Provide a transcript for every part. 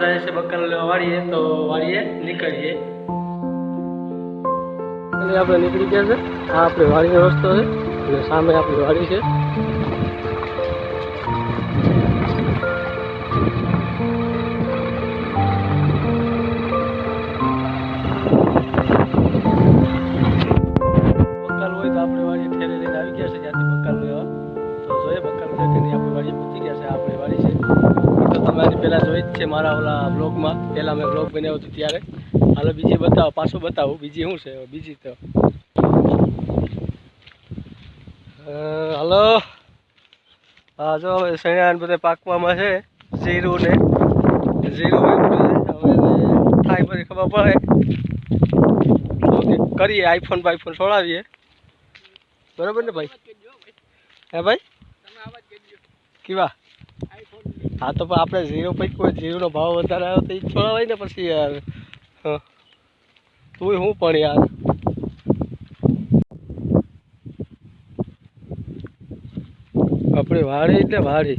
જાય છે બક્કર લેવા વાળીએ, તો વાળીએ, નીકળીએ. આપણે નીકળી ગયા છે. આ આપણે વાડીનો રસ્તો છે. અને સામે આપણી વાડી છે. પહેલાં જોઈ જ છે મારા ઓલા બ્લોગમાં પહેલાં મેં બ્લોગ બનાવ્યો હતો ત્યારે. હાલો બીજી બતાવો પાછું બતાવું. બીજી શું છે? બીજી તો. હલો. હા જો હવે સણ્યા બધા પાકવામાં છે જીરું ને. જીરું. હવે થાય પછી ખબર પડે. કરીએ આઈફોન બાઈફોન છોડાવીએ. બરોબર ને ભાઈ? હે ભાઈ? કેવા? હા, તો પણ આપણે ઝીરો પૈકી કોઈ ઝીરોનો ભાવ વધારે આવ્યો તો એ છોડાવાય ને પછી યાર. તું હું પણ યાર. આપણે વાડી એટલે વાડી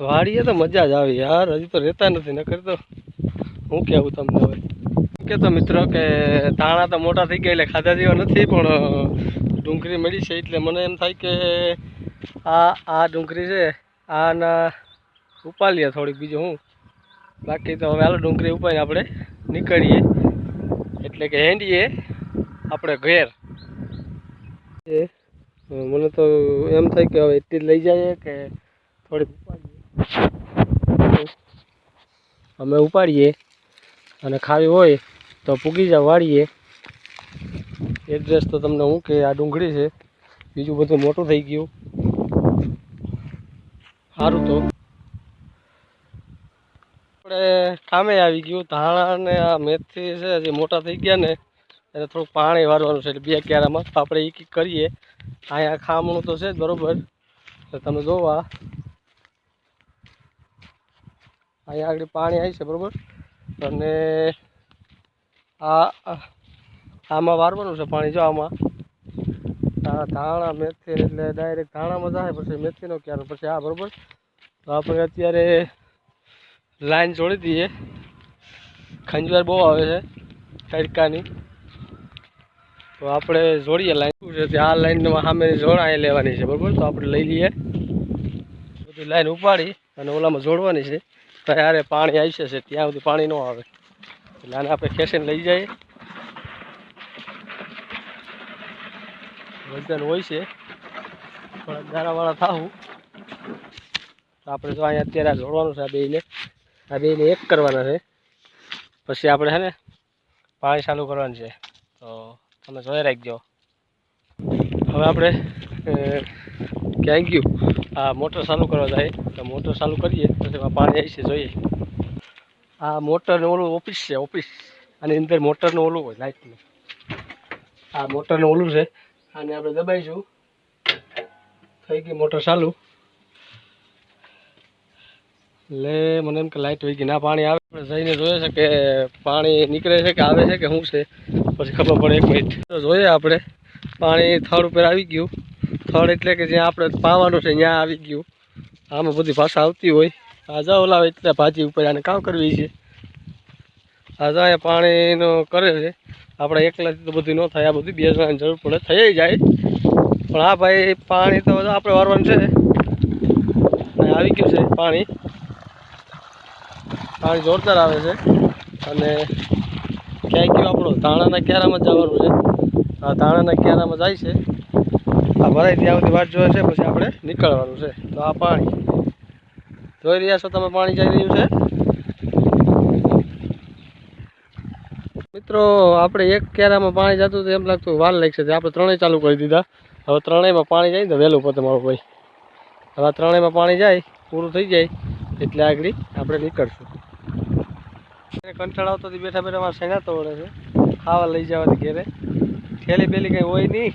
વાડીએ તો મજા જ આવી યાર, હજી તો રહેતા નથી, નકર તો હું કહેવું તમને હવે. કે તો મિત્રો કે તાણા તો મોટા થઈ ગયા એટલે ખાધા જેવા નથી, પણ ડુંગળી મળી છે એટલે મને એમ થાય કે આ આ ડુંગળી છે. આના ઉપાડીએ થોડીક બીજું હું. બાકી તો હવે હાલો ડુંગળી ઉપાડીને આપણે નીકળીએ. એટલે કે હેંડીએ આપણે ઘેર. એ, મને તો એમ થાય કે હવે એટલી જ લઈ જઈએ કે થોડીક ઉપાડીએ. અમે ઉપાડીએ અને ખાવી હોય તો પૂગી જાવ, વાળીએ. એડ્રેસ તો તમને હું કે આ ડુંગળી છે. બીજું બધું મોટું થઈ ગયું. સારું તો. આપણે કામે આવી ગયું, ધાણા ને આ મેથી છે જે મોટા થઈ ગયા ને, એને થોડુંક પાણી વારવાનું છે એટલે બે ક્યારામાં તો આપણે એ કરીએ. અહીંયા ખામણું તો છે જ બરાબર. તમે જોવા અહીંયા આગળ પાણી આવી છે બરાબર. અને આ- આમાં વારવાનું છે પાણી જો આમાં. આ ધાણા, મેથી એટલે ડાયરેક્ટ ધાણામાં જાય પછી મેથીનો ક્યારે, પછી આ બરોબર. તો આપણે અત્યારે લાઈન જોડી દઈએ. ખંજવાર બહુ આવે છે, તડકાની. તો આપણે જોડીએ લાઈન. શું છે આ લાઈનમાં સામે જોડાઈ લેવાની છે, બરાબર? તો આપણે લઈ લઈએ. બધી લાઈન ઉપાડી અને ઓલામાં જોડવાની છે. ત્યારે પાણી આવી છે, ત્યાં સુધી પાણી ન આવે. એટલે આને આપણે ખેંચીને લઈ જઈએ. વજન હોય છે થોડાક ગારાવાળા થાવું તો આપણે જો અહીંયા અત્યારે આ જોડવાનું છે, આ બેને આ બેને એક કરવાના છે. પછી આપણે છે ને, પાણી ચાલુ કરવાનું છે. તો તમે જોઈ રાખજો. હવે આપણે ક્યાંય ક્યાં ગયું? આ મોટર ચાલુ કરવા જાય. તો મોટર ચાલુ કરીએ, પછી પાણી આવી છે, જોઈએ. આ મોટરનું ઓલું ઓફિસ છે, ઓફિસ. આની અંદર મોટરનું ઓલું હોય લાઇટનું આ મોટરનું ઓલું છે આને આપણે દબાઈશું. થઈ ગઈ મોટર ચાલુ. એટલે મને એમ કે લાઇટ વહી ગઈ. ના, પાણી આવે. આપણે જઈને જોઈએ છે કે પાણી નીકળે છે કે આવે છે કે શું છે. પછી ખબર પડે એક મિનિટ જોઈએ આપણે. પાણી થડ ઉપર આવી ગયું. થડ એટલે કે જ્યાં આપણે પાવાનું છે ત્યાં આવી ગયું. આમાં બધી ભાષા આવતી હોય. આ જાઓ, ઓલા એટલે ભાજી ઉપર આને કામ કરવી છે. આ જા અહીંયા પાણીનો કરે છે. આપણે એકલાથી તો બધું ન થાય, આ બધું બે જણાની જરૂર પડે થઈ જાય. પણ હા ભાઈ, પાણી તો આપણે વારવાનું છે. આવી ગયું છે પાણી. પાણી જોરદાર આવે છે. અને ક્યાંય ગયું આપણો? ધાણાના ક્યારામાં જવાનું છે. આ ધાણાના ક્યારામાં જાય છે. આ ભરાય ત્યાં સુધી વાટ જોવે છે, પછી આપણે નીકળવાનું છે. તો આ પાણી. જોઈ રહ્યા છો તમે, પાણી જઈ રહ્યું છે? મિત્રો, આપણે એક કેરામાં પાણી જતું હતું, એમ લાગતું વાર લાગશે આપણે ત્રણેય ચાલુ કરી દીધા. હવે ત્રણેયમાં પાણી જાય ને વહેલું પતે મારો ભાઈ. હવે ત્રણેયમાં પાણી જાય, પૂરું થઈ જાય, એટલે આગળ આપણે નીકળશું. કંટાળ આવતો બેઠા બેઠા મારા શેણા તોડે છે? ખાવા લઈ જવાથી ઘેરે. થેલી બેલી કંઈ હોય નહીં.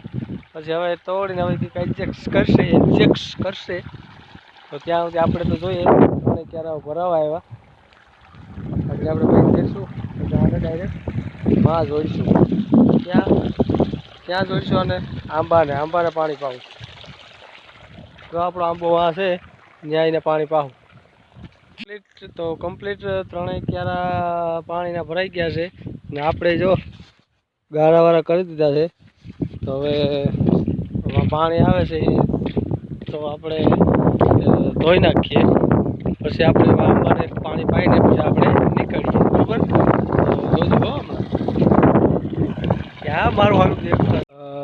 પછી હવે તોડીને હવે કંઈક એડજસ્ટ કરશે એડજસ્ટ કરશે. તો ત્યાં સુધી આપણે તો જોઈએ ત્રણે ક્યારે ભરાવા આવ્યા. એટલે આપણે આને ડાયરેક્ટ માં જોઈશું. ત્યાં ત્યાં જોઈશું અને આંબાને? આંબાને પાણી પાવું. તો આપણો આંબો વાં છે ન્યાયને પાણી પાવું. કમ્પ્લીટ તો કમ્પ્લીટ ત્રણેય ક્યારા પાણીના ભરાઈ ગયા છે. ને આપણે જો ગાળાવાળા કરી દીધા છે. તો હવે પાણી આવે છે, તો આપણે ધોઈ નાખીએ. પછી આપણે આંબાને પાણી પાઈને પછી આપણે નીકળીએ. બરોબર? ક્યાં મારું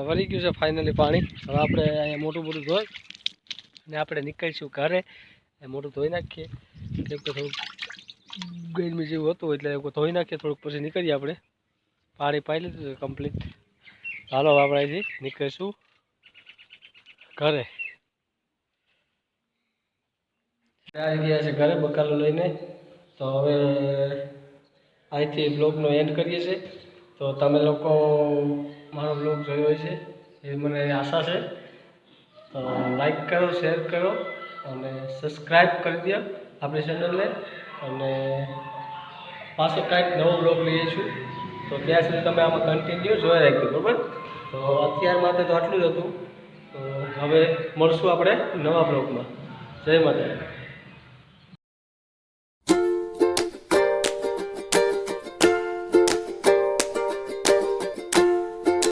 વળી ગયું છે ફાઇનલી પાણી હવે આપણે અહીંયા મોટું મોટું ધોઈ અને આપણે નીકળીશું ઘરે મોટું ધોઈ નાખીએ કેમ કે થોડુંક ગરમી જેવું હતું એટલે ધોઈ નાખીએ થોડુંક પછી નીકળીએ આપણે પાણી પાઈ લીધું છે કમ્પ્લીટ હાલો આપણે અહીંથી નીકળીશું ઘરે આવી ગયા છે ઘરે બકાલો લઈને તો હવે અહીંથી બ્લોગનો એન્ડ કરીએ છીએ. તો તમે લોકો, મારો બ્લોગ જોયો છે, એ મને આશા છે. તો લાઈક કરો શેર કરો અને સબસ્ક્રાઈબ કરી દો આપણી ચેનલને અને પાછો કાંઈક નવો બ્લોગ લઈએ છું તો ત્યાં સુધી તમે આમાં કન્ટિન્યુ જોઈ રાખજો, બરાબર? તો અત્યાર માટે તો આટલું જ હતું. તો હવે મળશું આપણે નવા બ્લોગમાં. જય માતા